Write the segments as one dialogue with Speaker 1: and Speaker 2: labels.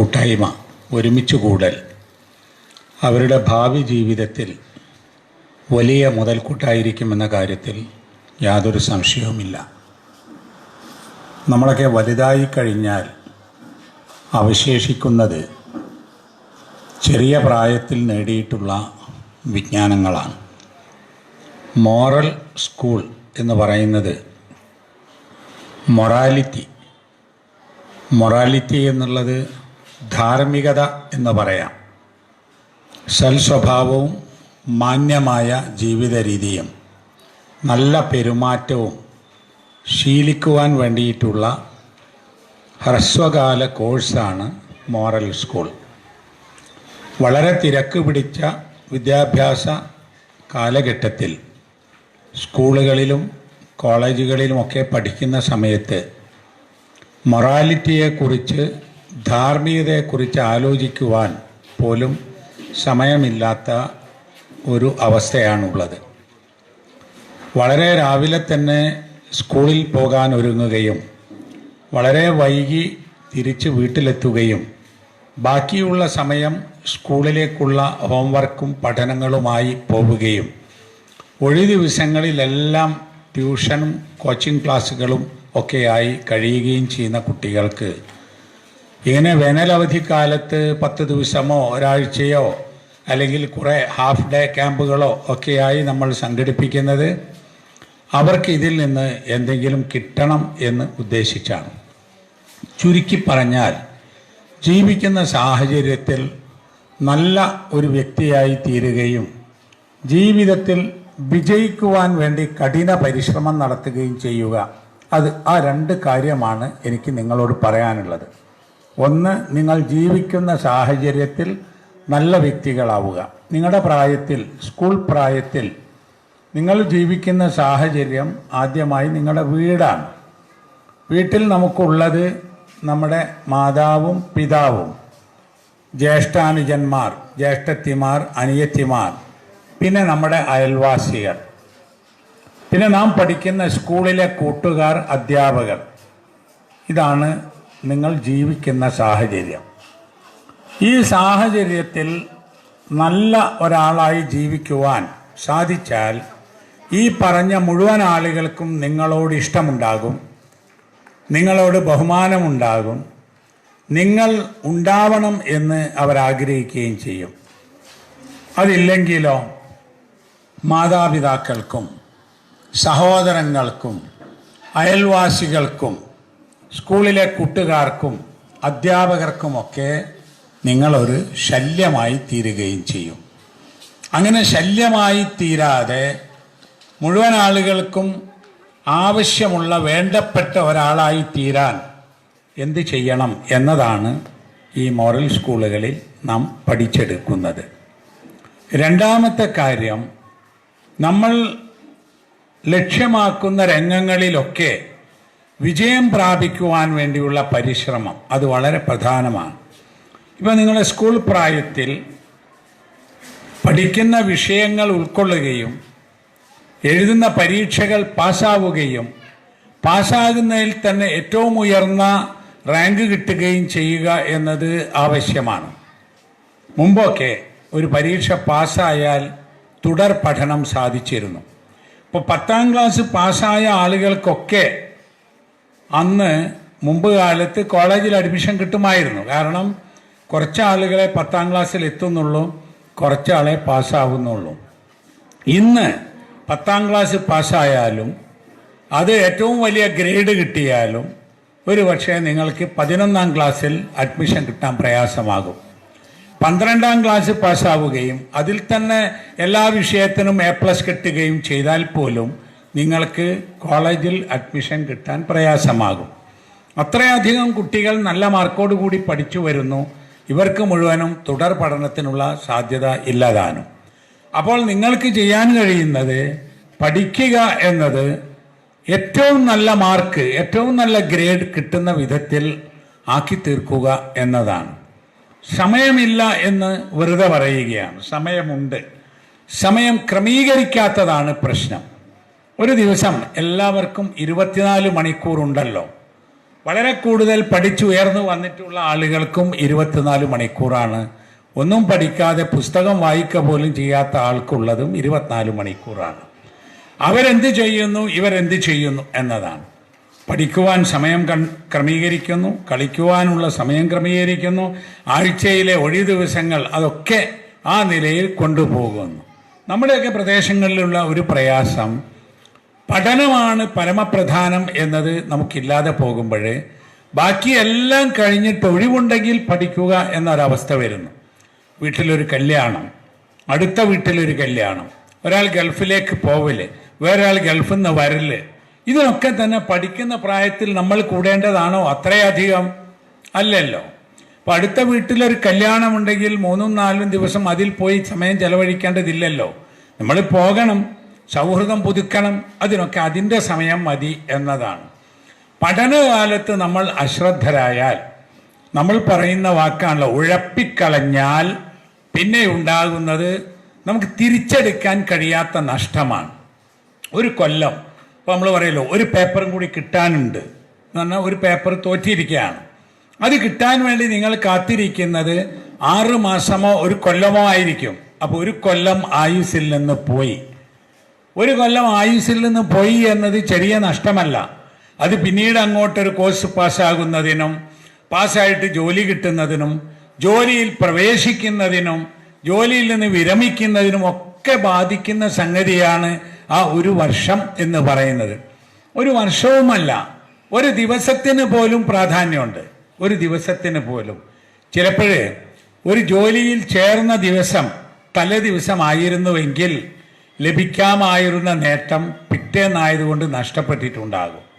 Speaker 1: കൂട്ടായ്മ ഒരുമിച്ച് കൂടൽ. അവരുടെ ഭാവി ജീവിതത്തിൽ വലിയ മുതൽക്കൂട്ടായിരിക്കുമെന്ന കാര്യത്തിൽ യാതൊരു സംശയവുമില്ല. നമ്മളൊക്കെ വലുതായി കഴിഞ്ഞാൽ അവശേഷിക്കുന്നത് ചെറിയ പ്രായത്തിൽ നേടിയിട്ടുള്ള വിജ്ഞാനങ്ങളാണ്. മോറൽ സ്കൂൾ എന്ന് പറയുന്നത് മൊറാലിറ്റി. മൊറാലിറ്റി എന്നുള്ളത് ധാർമ്മികത എന്ന് പറയാം. സൽസ്വഭാവവും മാന്യമായ ജീവിത രീതിയും നല്ല പെരുമാറ്റവും ശീലിക്കുവാൻ വേണ്ടിയിട്ടുള്ള ഹ്രസ്വകാല കോഴ്സാണ് മോറൽ സ്കൂൾ. വളരെ തിരക്ക് പിടിച്ച വിദ്യാഭ്യാസ കാലഘട്ടത്തിൽ സ്കൂളുകളിലും കോളേജുകളിലുമൊക്കെ പഠിക്കുന്ന സമയത്ത് മൊറാലിറ്റിയെക്കുറിച്ച് ധാർമ്മികതയെക്കുറിച്ച് ആലോചിക്കുവാൻ പോലും സമയമില്ലാത്ത ഒരു അവസ്ഥയാണുള്ളത്. വളരെ രാവിലെ തന്നെ സ്കൂളിൽ പോകാൻ ഒരുങ്ങുകയും വളരെ വൈകി തിരിച്ച് വീട്ടിലെത്തുകയും ബാക്കിയുള്ള സമയം സ്കൂളിലേക്കുള്ള ഹോംവർക്കും പഠനങ്ങളുമായി പോവുകയും ഒഴി ദിവസങ്ങളിലെല്ലാം ട്യൂഷനും കോച്ചിങ് ക്ലാസ്സുകളും ഒക്കെയായി കഴിയുകയും ചെയ്യുന്ന കുട്ടികൾക്ക് ഇങ്ങനെ വേനലവധിക്കാലത്ത് പത്ത് ദിവസമോ ഒരാഴ്ചയോ അല്ലെങ്കിൽ കുറേ ഹാഫ് ഡേ ക്യാമ്പുകളോ ഒക്കെയായി നമ്മൾ സംഘടിപ്പിക്കുന്നത്. അവർക്ക് ഇതിൽ നിന്ന് എന്തെങ്കിലും കിട്ടണം എന്ന് ഉദ്ദേശിച്ചാണ്. ചുരുക്കി പറഞ്ഞാൽ ജീവിക്കുന്ന സാഹചര്യത്തിൽ നല്ല ഒരു വ്യക്തിയായി തീരുകയും ജീവിതത്തിൽ വിജയിക്കുവാൻ വേണ്ടി കഠിന പരിശ്രമം നടത്തുകയും ചെയ്യുക. അത് ആ രണ്ട് കാര്യമാണ് എനിക്ക് നിങ്ങളോട് പറയാനുള്ളത്. ഒന്ന് നിങ്ങൾ ജീവിക്കുന്ന സാഹചര്യത്തിൽ നല്ല വ്യക്തികളാവുക. നിങ്ങളുടെ പ്രായത്തിൽ സ്കൂൾ പ്രായത്തിൽ നിങ്ങൾ ജീവിക്കുന്ന സാഹചര്യം ആദ്യമായി നിങ്ങളുടെ വീടാണ്. വീട്ടിൽ നമുക്കുള്ളത് നമ്മുടെ മാതാവും പിതാവും ജ്യേഷ്ഠാനുജന്മാർ ജ്യേഷ്ഠത്തിമാർ അനിയത്തിമാർ പിന്നെ നമ്മുടെ അയൽവാസികൾ. പിന്നെ നാം പഠിക്കുന്ന സ്കൂളിലെ കൂട്ടുകാർ അധ്യാപകർ. ഇതാണ് നിങ്ങൾ ജീവിക്കുന്ന സാഹചര്യം. ഈ സാഹചര്യത്തിൽ നല്ല ഒരാളായി ജീവിക്കുവാൻ സാധിച്ചാൽ ഈ പറഞ്ഞ മുഴുവൻ ആളുകൾക്കും നിങ്ങളോട് ഇഷ്ടമുണ്ടാകും. നിങ്ങളോട് ബഹുമാനമുണ്ടാകും. നിങ്ങൾ ഉണ്ടാവണം എന്ന് അവരാഗ്രഹിക്കുകയും ചെയ്യും. അതില്ലെങ്കിലോ മാതാപിതാക്കൾക്കും സഹോദരങ്ങൾക്കും അയൽവാസികൾക്കും സ്കൂളിലെ കൂട്ടുകാർക്കും അധ്യാപകർക്കുമൊക്കെ നിങ്ങളൊരു ശല്യമായി തീരുകയും ചെയ്യും. അങ്ങനെ ശല്യമായി തീരാതെ മുഴുവൻ ആളുകൾക്കും ആവശ്യമുള്ള വേണ്ടപ്പെട്ട ഒരാളായി തീരാൻ എന്ത് ചെയ്യണം എന്നതാണ് ഈ മോറൽ സ്കൂളുകളിൽ നാം പഠിച്ചെടുക്കുന്നത്. രണ്ടാമത്തെ കാര്യം നമ്മൾ ലക്ഷ്യമാക്കുന്ന രംഗങ്ങളിലൊക്കെ വിജയം പ്രാപിക്കുവാൻ വേണ്ടിയുള്ള പരിശ്രമം അത് വളരെ പ്രധാനമാണ്. ഇപ്പം നിങ്ങളുടെ സ്കൂൾ പ്രായത്തിൽ പഠിക്കുന്ന വിഷയങ്ങൾ ഉൾക്കൊള്ളുകയും എഴുതുന്ന പരീക്ഷകൾ പാസ്സാവുകയും പാസ്സാകുന്നതിൽ തന്നെ ഏറ്റവും ഉയർന്ന റാങ്ക് കിട്ടുകയും ചെയ്യുക എന്നത് ആവശ്യമാണ്. മുമ്പൊക്കെ ഒരു പരീക്ഷ പാസ്സായാൽ തുടർ പഠനം സാധിച്ചിരുന്നു. ഇപ്പോൾ പത്താം ക്ലാസ് പാസ്സായ ആളുകൾക്കൊക്കെ അന്ന് മുമ്പ് കാലത്ത് കോളേജിൽ അഡ്മിഷൻ കിട്ടുമായിരുന്നു. കാരണം കുറച്ച് ആളുകളെ പത്താം ക്ലാസ്സിൽ എത്തുന്നുള്ളൂ കുറച്ചാളെ പാസ്സാവുന്നുള്ളൂ ഇന്ന് പത്താം ക്ലാസ് പാസ്സായാലും അത് ഏറ്റവും വലിയ ഗ്രേഡ് കിട്ടിയാലും ഒരു പക്ഷേ നിങ്ങൾക്ക് പതിനൊന്നാം ക്ലാസ്സിൽ അഡ്മിഷൻ കിട്ടാൻ പ്രയാസമാകും. പന്ത്രണ്ടാം ക്ലാസ് പാസ്സാവുകയും അതിൽ തന്നെ എല്ലാ വിഷയത്തിനും എ പ്ലസ് കിട്ടുകയും ചെയ്താൽ പോലും നിങ്ങൾക്ക് കോളേജിൽ അഡ്മിഷൻ കിട്ടാൻ പ്രയാസമാകും. അത്രയധികം കുട്ടികൾ നല്ല മാർക്കോട് കൂടി പഠിച്ചു വരുന്നു. ഇവർക്ക് മുഴുവനും തുടർ പഠനത്തിനുള്ള സാധ്യത ഇല്ലാതാനും. അപ്പോൾ നിങ്ങൾക്ക് ചെയ്യാൻ കഴിയുന്നത് പഠിക്കുക എന്നത് ഏറ്റവും നല്ല മാർക്ക് ഏറ്റവും നല്ല ഗ്രേഡ് കിട്ടുന്ന വിധത്തിൽ ആക്കി തീർക്കുക എന്നതാണ്. സമയമില്ല എന്ന് വെറുതെ പറയുകയാണ്. സമയമുണ്ട്. സമയം ക്രമീകരിക്കാത്തതാണ് പ്രശ്നം. ഒരു ദിവസം എല്ലാവർക്കും ഇരുപത്തിനാല് മണിക്കൂർ ഉണ്ടല്ലോ വളരെ കൂടുതൽ പഠിച്ചുയർന്നു വന്നിട്ടുള്ള ആളുകൾക്കും ഇരുപത്തിനാല് മണിക്കൂറാണ്. ഒന്നും പഠിക്കാതെ പുസ്തകം വായിക്കുക പോലും ചെയ്യാത്ത ആൾക്കുള്ളതും ഇരുപത്തിനാല് മണിക്കൂറാണ്. അവരെന്ത് ചെയ്യുന്നു ഇവരെന്ത് ചെയ്യുന്നു എന്നതാണ്. പഠിക്കുവാൻ സമയം ക്രമീകരിക്കുന്നു കളിക്കുവാനുള്ള സമയം ക്രമീകരിക്കുന്നു ആഴ്ചയിലെ ഒഴി ദിവസങ്ങൾ അതൊക്കെ ആ നിലയിൽ കൊണ്ടുപോകുന്നു. നമ്മുടെയൊക്കെ പ്രദേശങ്ങളിലുള്ള ഒരു പ്രയാസം പഠനമാണ് പരമപ്രധാനം എന്നത് നമുക്കില്ലാതെ പോകുമ്പോൾ ബാക്കിയെല്ലാം കഴിഞ്ഞിട്ട് ഒഴിവുണ്ടെങ്കിൽ പഠിക്കുക എന്നൊരവസ്ഥ വരുന്നു. വീട്ടിലൊരു കല്യാണം. അടുത്ത വീട്ടിലൊരു കല്യാണം. ഒരാൾ ഗൾഫിലേക്ക് പോവൽ വേറൊരാൾ ഗൾഫിൽ നിന്ന് വരൽ. ഇതിനൊക്കെ തന്നെ പഠിക്കുന്ന പ്രായത്തിൽ നമ്മൾ കൂടേണ്ടതാണോ? അത്രയധികം അല്ലല്ലോ. അപ്പൊ അടുത്ത വീട്ടിലൊരു കല്യാണം ഉണ്ടെങ്കിൽ മൂന്നും നാലും ദിവസം അതിൽ പോയി സമയം ചെലവഴിക്കേണ്ടതില്ലല്ലോ. നമ്മൾ പോകണം. സൗഹൃദം പുതുക്കണം അതിനൊക്കെ അതിന്റെ സമയം മതി എന്നതാണ്. പഠനകാലത്ത് നമ്മൾ അശ്രദ്ധരായാൽ നമ്മൾ പറയുന്ന വാക്കാണല്ലോ ഉഴപ്പിക്കളഞ്ഞാൽ പിന്നെ ഉണ്ടാകുന്നത് നമുക്ക് തിരിച്ചെടുക്കാൻ കഴിയാത്ത നഷ്ടമാണ്. ഒരു കൊല്ലം ഇപ്പോൾ നമ്മൾ പറയല്ലോ ഒരു പേപ്പറും കൂടി കിട്ടാനുണ്ട് എന്ന് പറഞ്ഞാൽ ഒരു പേപ്പർ തോറ്റിയിരിക്കുകയാണ് അത് കിട്ടാൻ വേണ്ടി നിങ്ങൾ കാത്തിരിക്കുന്നത് ആറ് മാസമോ ഒരു കൊല്ലമോ ആയിരിക്കും. അപ്പോൾ ഒരു കൊല്ലം ആയുസിൽ നിന്ന് പോയി. ഒരു കൊല്ലം ആയുസിൽ നിന്ന് പോയി എന്നത് ചെറിയ നഷ്ടമല്ല. അത് പിന്നീട് അങ്ങോട്ടൊരു കോഴ്സ് പാസ്സാകുന്നതിനും പാസ്സായിട്ട് ജോലി കിട്ടുന്നതിനും ജോലിയിൽ പ്രവേശിക്കുന്നതിനും ജോലിയിൽ നിന്ന് വിരമിക്കുന്നതിനും ഒക്കെ ബാധിക്കുന്ന സംഗതിയാണ് ആ ഒരു വർഷം എന്ന് പറയുന്നത്. ഒരു വർഷവുമല്ല. ഒരു ദിവസത്തിന് പോലും പ്രാധാന്യമുണ്ട്. ഒരു ദിവസത്തിന് പോലും. ചിലപ്പോഴേ ഒരു ജോലിയിൽ ചേർന്ന ദിവസം തലേ ദിവസമായിരുന്നുവെങ്കിൽ ലഭിക്കാമായിരുന്ന നേട്ടം പിറ്റേന്നായതുകൊണ്ട് നഷ്ടപ്പെട്ടിട്ടുണ്ടാകും.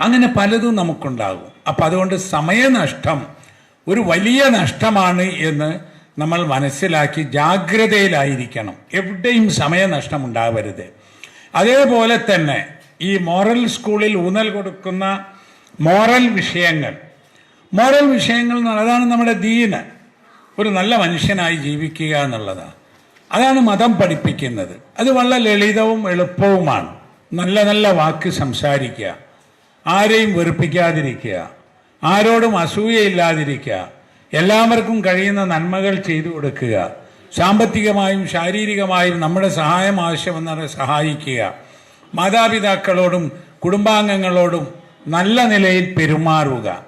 Speaker 1: അങ്ങനെ പലതും നമുക്കുണ്ടാകും. അപ്പം അതുകൊണ്ട് സമയനഷ്ടം ഒരു വലിയ നഷ്ടമാണ് എന്ന് നമ്മൾ മനസ്സിലാക്കി ജാഗ്രതയിലായിരിക്കണം. എവിടെയും സമയനഷ്ടം ഉണ്ടാവരുത്. അതേപോലെ തന്നെ ഈ മോറൽ സ്കൂളിൽ ഊന്നൽ കൊടുക്കുന്ന മോറൽ വിഷയങ്ങൾ. മോറൽ വിഷയങ്ങൾ അതാണ് നമ്മുടെ ദീന് ഒരു നല്ല മനുഷ്യനായി ജീവിക്കുക എന്നുള്ളതാണ്. അതാണ് മതം പഠിപ്പിക്കുന്നത്. അത് വളരെ ലളിതവും എളുപ്പവുമാണ്. നല്ല നല്ല വാക്ക് സംസാരിക്കുക. ആരെയും വെറുപ്പിക്കാതിരിക്കുക. ആരോടും അസൂയയില്ലാതിരിക്കുക. എല്ലാവർക്കും കഴിയുന്ന നന്മകൾ ചെയ്തു കൊടുക്കുക. സാമ്പത്തികമായും ശാരീരികമായും നമ്മുടെ സഹായം ആവശ്യമെന്നവരെ സഹായിക്കുക. മാതാപിതാക്കളോടും കുടുംബാംഗങ്ങളോടും നല്ല നിലയിൽ പെരുമാറുക.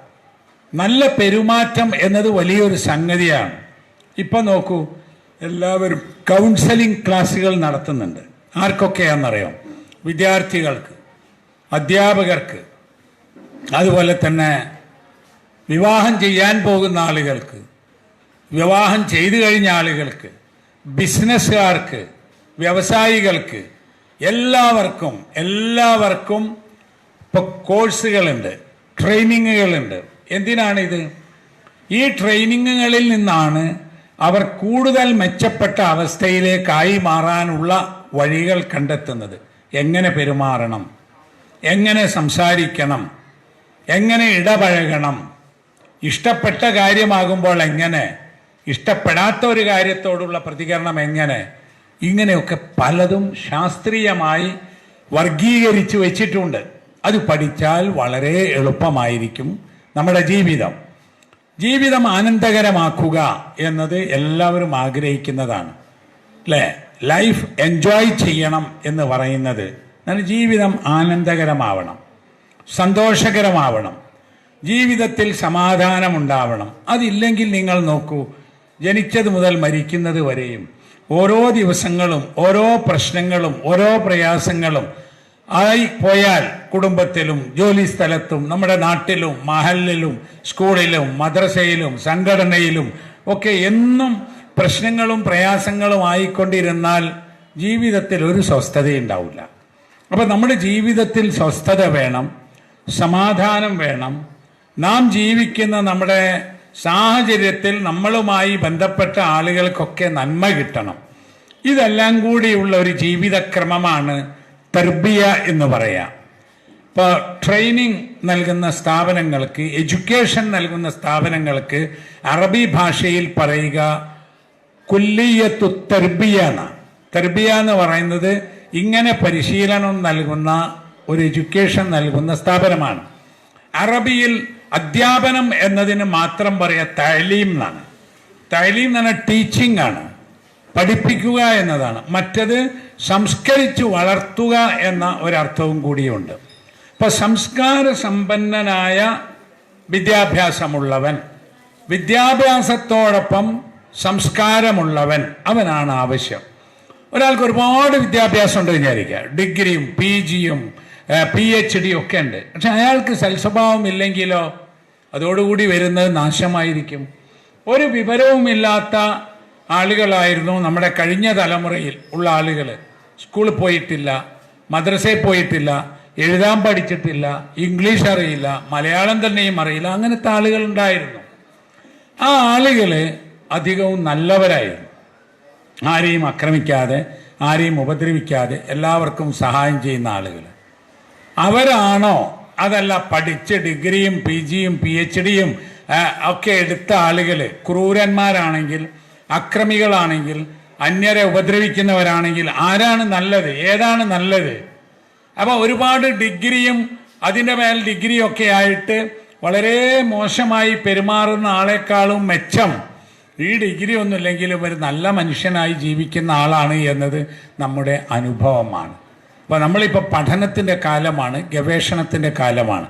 Speaker 1: നല്ല പെരുമാറ്റം എന്നത് വലിയൊരു സംഗതിയാണ്. ഇപ്പം നോക്കൂ എല്ലാവരും കൗൺസലിംഗ് ക്ലാസ്സുകൾ നടത്തുന്നുണ്ട്. ആർക്കൊക്കെയാണെന്നറിയാം? വിദ്യാർത്ഥികൾക്ക് അധ്യാപകർക്ക് അതുപോലെ തന്നെ വിവാഹം ചെയ്യാൻ പോകുന്ന ആളുകൾക്ക് വിവാഹം ചെയ്തു കഴിഞ്ഞ ആളുകൾക്ക് ബിസിനസ്സുകാർക്ക് വ്യവസായികൾക്ക് എല്ലാവർക്കും എല്ലാവർക്കും ഇപ്പോൾ കോഴ്സുകളുണ്ട് ട്രെയിനിങ്ങുകളുണ്ട് എന്തിനാണിത്? ഈ ട്രെയിനിങ്ങുകളിൽ നിന്നാണ് അവർ കൂടുതൽ മെച്ചപ്പെട്ട അവസ്ഥയിലേക്കായി മാറാനുള്ള വഴികൾ കണ്ടെത്തുന്നത്. എങ്ങനെ പെരുമാറണം? എങ്ങനെ സംസാരിക്കണം? എങ്ങനെ ഇടപഴകണം? ഇഷ്ടപ്പെട്ട കാര്യമാകുമ്പോൾ എങ്ങനെ? ഇഷ്ടപ്പെടാത്ത ഒരു കാര്യത്തോടുള്ള പ്രതികരണം എങ്ങനെ? ഇങ്ങനെയൊക്കെ പലതും ശാസ്ത്രീയമായി വർഗീകരിച്ചു വെച്ചിട്ടുണ്ട്. അത് പഠിച്ചാൽ വളരെ എളുപ്പമായിരിക്കും നമ്മുടെ ജീവിതം. ജീവിതം ആനന്ദകരമാക്കുക എന്നത് എല്ലാവരും ആഗ്രഹിക്കുന്നതാണ്. അല്ലേ ലൈഫ് എൻജോയ് ചെയ്യണം എന്ന് പറയുന്നത് ജീവിതം ആനന്ദകരമാവണം സന്തോഷകരമാവണം ജീവിതത്തിൽ സമാധാനമുണ്ടാവണം. അതില്ലെങ്കിൽ നിങ്ങൾ നോക്കൂ ജനിച്ചത് മുതൽ മരിക്കുന്നത് വരെയും ഓരോ ദിവസങ്ങളും ഓരോ പ്രശ്നങ്ങളും ഓരോ പ്രയാസങ്ങളും ആയി പോയാൽ കുടുംബത്തിലും ജോലി സ്ഥലത്തും നമ്മുടെ നാട്ടിലും മഹലിലും സ്കൂളിലും മദ്രസയിലും സംഘടനയിലും ഒക്കെ എന്നും പ്രശ്നങ്ങളും പ്രയാസങ്ങളും ആയിക്കൊണ്ടിരുന്നാൽ ജീവിതത്തിൽ ഒരു സ്വസ്ഥതയുണ്ടാവില്ല. അപ്പം നമ്മുടെ ജീവിതത്തിൽ സ്വസ്ഥത വേണം സമാധാനം വേണം. നാം ജീവിക്കുന്ന നമ്മുടെ സാഹചര്യത്തിൽ നമ്മളുമായി ബന്ധപ്പെട്ട ആളുകൾക്കൊക്കെ നന്മ കിട്ടണം. ഇതെല്ലാം കൂടിയുള്ള ഒരു ജീവിതക്രമമാണ് തർബിയ എന്ന് പറയാം. ഇപ്പോൾ ട്രെയിനിങ് നൽകുന്ന സ്ഥാപനങ്ങൾക്ക് എഡ്യൂക്കേഷൻ നൽകുന്ന സ്ഥാപനങ്ങൾക്ക് അറബി ഭാഷയിൽ പറയുക കുല്ലിയത്തു തർബിയ എന്നാണ് തർബിയ എന്ന് പറയുന്നത് ഇങ്ങനെ പരിശീലനം നൽകുന്ന ഒരു എഡ്യൂക്കേഷൻ നൽകുന്ന സ്ഥാപനമാണ്. അറബിയിൽ അധ്യാപനം എന്നതിന് മാത്രം പറയാ തഴലീം എന്നാണ്. തഴലീം എന്ന് പറഞ്ഞാൽ ടീച്ചിങ് ആണ്. പഠിപ്പിക്കുക എന്നതാണ്. മറ്റത് സംസ്കരിച്ചു വളർത്തുക എന്ന ഒരർത്ഥവും കൂടിയുണ്ട്. ഇപ്പൊ സംസ്കാര സമ്പന്നനായ വിദ്യാഭ്യാസമുള്ളവൻ വിദ്യാഭ്യാസത്തോടൊപ്പം സംസ്കാരമുള്ളവൻ അവനാണ് ആവശ്യം. ഒരാൾക്ക് ഒരുപാട് വിദ്യാഭ്യാസം ഉണ്ട് വിചാരിക്കുക. ഡിഗ്രിയും പി ജിയും പി എച്ച് ഡി ഒക്കെ ഉണ്ട്. പക്ഷെ അയാൾക്ക് സൽസ്വഭാവം ഇല്ലെങ്കിലോ അതോടുകൂടി വരുന്നത് നാശമായിരിക്കും. ഒരു വിവരവുമില്ലാത്ത ആളുകളായിരുന്നു നമ്മുടെ കഴിഞ്ഞ തലമുറയിൽ ഉള്ള ആളുകൾ സ്കൂളിൽ പോയിട്ടില്ല മദ്രസയിൽ പോയിട്ടില്ല എഴുതാൻ പഠിച്ചിട്ടില്ല ഇംഗ്ലീഷ് അറിയില്ല മലയാളം തന്നെയും അറിയില്ല അങ്ങനത്തെ ആളുകൾ ഉണ്ടായിരുന്നു. ആ ആളുകൾ അധികവും നല്ലവരായിരുന്നു. ആരെയും ആക്രമിക്കാതെ ആരെയും ഉപദ്രവിക്കാതെ എല്ലാവർക്കും സഹായം ചെയ്യുന്ന ആളുകൾ അവരാണോ? അതല്ല പഠിച്ച് ഡിഗ്രിയും പി ജിയും പി എച്ച് ഡിയും ഒക്കെ എടുത്ത ആളുകൾ ക്രൂരന്മാരാണെങ്കിൽ അക്രമികളാണെങ്കിൽ അന്യരെ ഉപദ്രവിക്കുന്നവരാണെങ്കിൽ ആരാണ് നല്ലത്? ഏതാണ് നല്ലത്? അപ്പോൾ ഒരുപാട് ഡിഗ്രിയും അതിന്റെ മേൽ ഡിഗ്രിയൊക്കെ ആയിട്ട് വളരെ മോശമായി പെരുമാറുന്ന ആളെക്കാളും മെച്ചം. ഈ ഡിഗ്രി ഒന്നുമില്ലെങ്കിലും ഒരു നല്ല മനുഷ്യനായി ജീവിക്കുന്ന ആളാണ് എന്നത് നമ്മുടെ അനുഭവമാണ്. അപ്പോൾ നമ്മളിപ്പോൾ പഠനത്തിന്റെ കാലമാണ് ഗവേഷണത്തിന്റെ കാലമാണ്.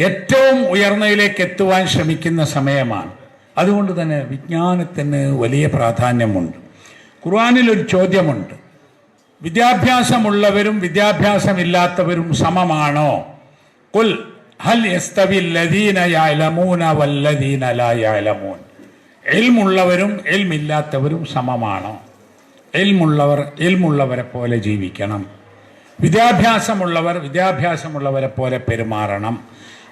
Speaker 1: ഏറ്റവും ഉയർന്നതിലേക്ക് എത്തുവാൻ ശ്രമിക്കുന്ന സമയമാണ്. അതുകൊണ്ട് തന്നെ വിജ്ഞാനത്തിന് വലിയ പ്രാധാന്യമുണ്ട്. ഖുർആാനിൽ ഒരു ചോദ്യമുണ്ട്. വിദ്യാഭ്യാസമുള്ളവരും വിദ്യാഭ്യാസമില്ലാത്തവരും സമമാണോ? കുൽ ഹൽ യസ്തവി ലദീന യഅലമൂന വല്ലദീന ലാ യഅലമൂൻ എൽമുള്ളവരും എൽമില്ലാത്തവരും സമമാണോ? എൽമുള്ളവർ എൽമുള്ളവരെ പോലെ ജീവിക്കണം. വിദ്യാഭ്യാസമുള്ളവർ വിദ്യാഭ്യാസമുള്ളവരെ പോലെ പെരുമാറണം.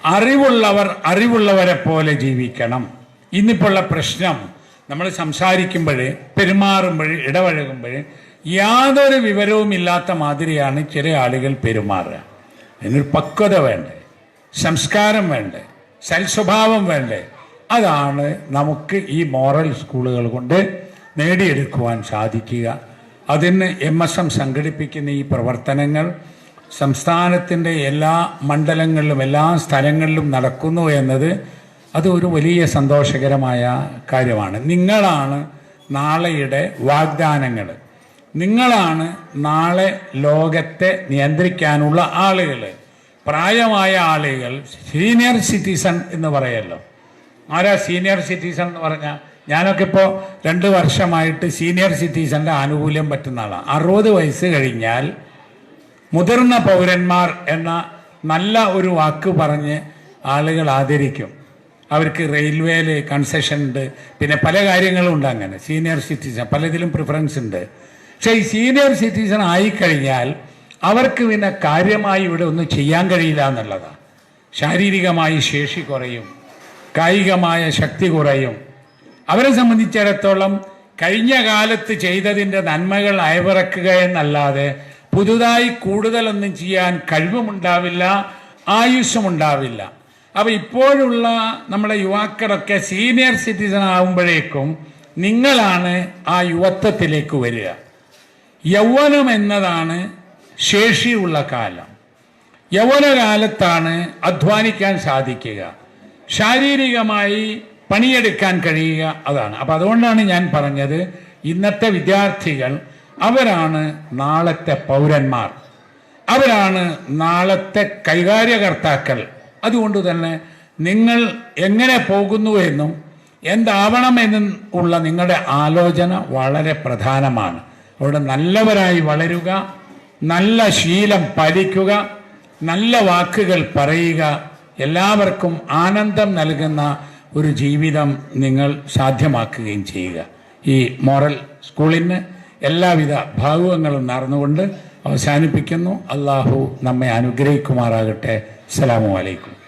Speaker 1: അറിവുള്ളവർ അറിവുള്ളവരെ പോലെ ജീവിക്കണം. ഇന്നിപ്പോഴുള്ള പ്രശ്നം നമ്മൾ സംസാരിക്കുമ്പോൾ പെരുമാറുമ്പോൾ ഇടപഴകുമ്പോൾ യാതൊരു വിവരവും ഇല്ലാത്ത മാതിരിയാണ് ചില ആളുകൾ പെരുമാറുക. അതിനൊരു പക്വത വേണ്ടേ? സംസ്കാരം വേണ്ടേ? സൽസ്വഭാവം വേണ്ടേ? അതാണ് നമുക്ക് ഈ മോറൽ സ്കൂളുകൾ കൊണ്ട് നേടിയെടുക്കുവാൻ സാധിക്കുക. അതിന് എം എസ് എം സംഘടിപ്പിക്കുന്ന ഈ പ്രവർത്തനങ്ങൾ സംസ്ഥാനത്തിന്റെ എല്ലാ മണ്ഡലങ്ങളിലും എല്ലാ സ്ഥലങ്ങളിലും നടക്കുന്നു എന്നത് അത് ഒരു വലിയ സന്തോഷകരമായ കാര്യമാണ്. നിങ്ങളാണ് നാളെയുടെ വാഗ്ദാനങ്ങൾ. നിങ്ങളാണ് നാളെ ലോകത്തെ നിയന്ത്രിക്കാനുള്ള ആളുകൾ. പ്രായമായ ആളുകൾ സീനിയർ സിറ്റിസൺ എന്ന് പറയല്ലോ. ആരാ സീനിയർ സിറ്റിസൺ എന്ന് പറഞ്ഞാൽ ഞാനൊക്കെ ഇപ്പോൾ രണ്ട് വർഷമായിട്ട് സീനിയർ സിറ്റിസന്റെ ആനുകൂല്യം പറ്റുന്ന ആളാണ് അറുപത് വയസ്സ് കഴിഞ്ഞാൽ മുതിർന്ന പൗരന്മാർ എന്ന നല്ല ഒരു വാക്ക് പറഞ്ഞ് ആളുകൾ ആദരിക്കും. അവർക്ക് റെയിൽവേയിൽ കൺസെഷൻ ഉണ്ട്. പിന്നെ പല കാര്യങ്ങളും ഉണ്ട് അങ്ങനെ. സീനിയർ സിറ്റിസൺ പലതിലും പ്രിഫറൻസ് ഉണ്ട്. പക്ഷേ ഈ സീനിയർ സിറ്റിസൺ ആയിക്കഴിഞ്ഞാൽ അവർക്ക് പിന്നെ കാര്യമായി ഇവിടെ ഒന്നും ചെയ്യാൻ കഴിയില്ല എന്നുള്ളതാണ്. ശാരീരികമായി ശേഷി കുറയും. കായികമായ ശക്തി കുറയും. അവരെ സംബന്ധിച്ചിടത്തോളം കഴിഞ്ഞ കാലത്ത് ചെയ്തതിന്റെ നന്മകൾ അയവിറക്കുക എന്നല്ലാതെ പുതുതായി കൂടുതലൊന്നും ചെയ്യാൻ കഴിവുമുണ്ടാവില്ല ആയുസ്സുമുണ്ടാവില്ല. അപ്പോൾ ഇപ്പോഴുള്ള നമ്മുടെ യുവാക്കളൊക്കെ സീനിയർ സിറ്റിസൺ ആകുമ്പോഴേക്കും നിങ്ങളാണ് ആ യുവത്വത്തിലേക്ക് വരിക. യൗവനം എന്നതാണ് ശേഷിയുള്ള കാലം. യൗവനകാലത്താണ് അധ്വാനിക്കാൻ സാധിക്കുക. ശാരീരികമായി പണിയെടുക്കാൻ കഴിയുക അതാണ്. അപ്പം അതുകൊണ്ടാണ് ഞാൻ പറഞ്ഞത് ഇന്നത്തെ വിദ്യാർത്ഥികൾ അവരാണ് നാളത്തെ പൗരന്മാർ. അവരാണ് നാളത്തെ കൈകാര്യകർത്താക്കൾ. അതുകൊണ്ട് തന്നെ നിങ്ങൾ എങ്ങനെ പോകുന്നു എന്നും എന്താവണമെന്നും ഉള്ള നിങ്ങളുടെ ആലോചന വളരെ പ്രധാനമാണ്. അവിടെ നല്ലവരായി വളരുക നല്ല ശീലം പാലിക്കുക നല്ല വാക്കുകൾ പറയുക എല്ലാവർക്കും ആനന്ദം നൽകുന്ന ഒരു ജീവിതം നിങ്ങൾ സാധ്യമാക്കുകയും ചെയ്യുക. ഈ മോറൽ സ്കൂളിന് എല്ലാവിധ ഭാവുകങ്ങളും നടന്നുകൊണ്ട് അവസാനിപ്പിക്കുന്നു. അള്ളാഹു നമ്മെ അനുഗ്രഹിക്കുമാറാകട്ടെ. അസ്സലാമു അലൈക്കും.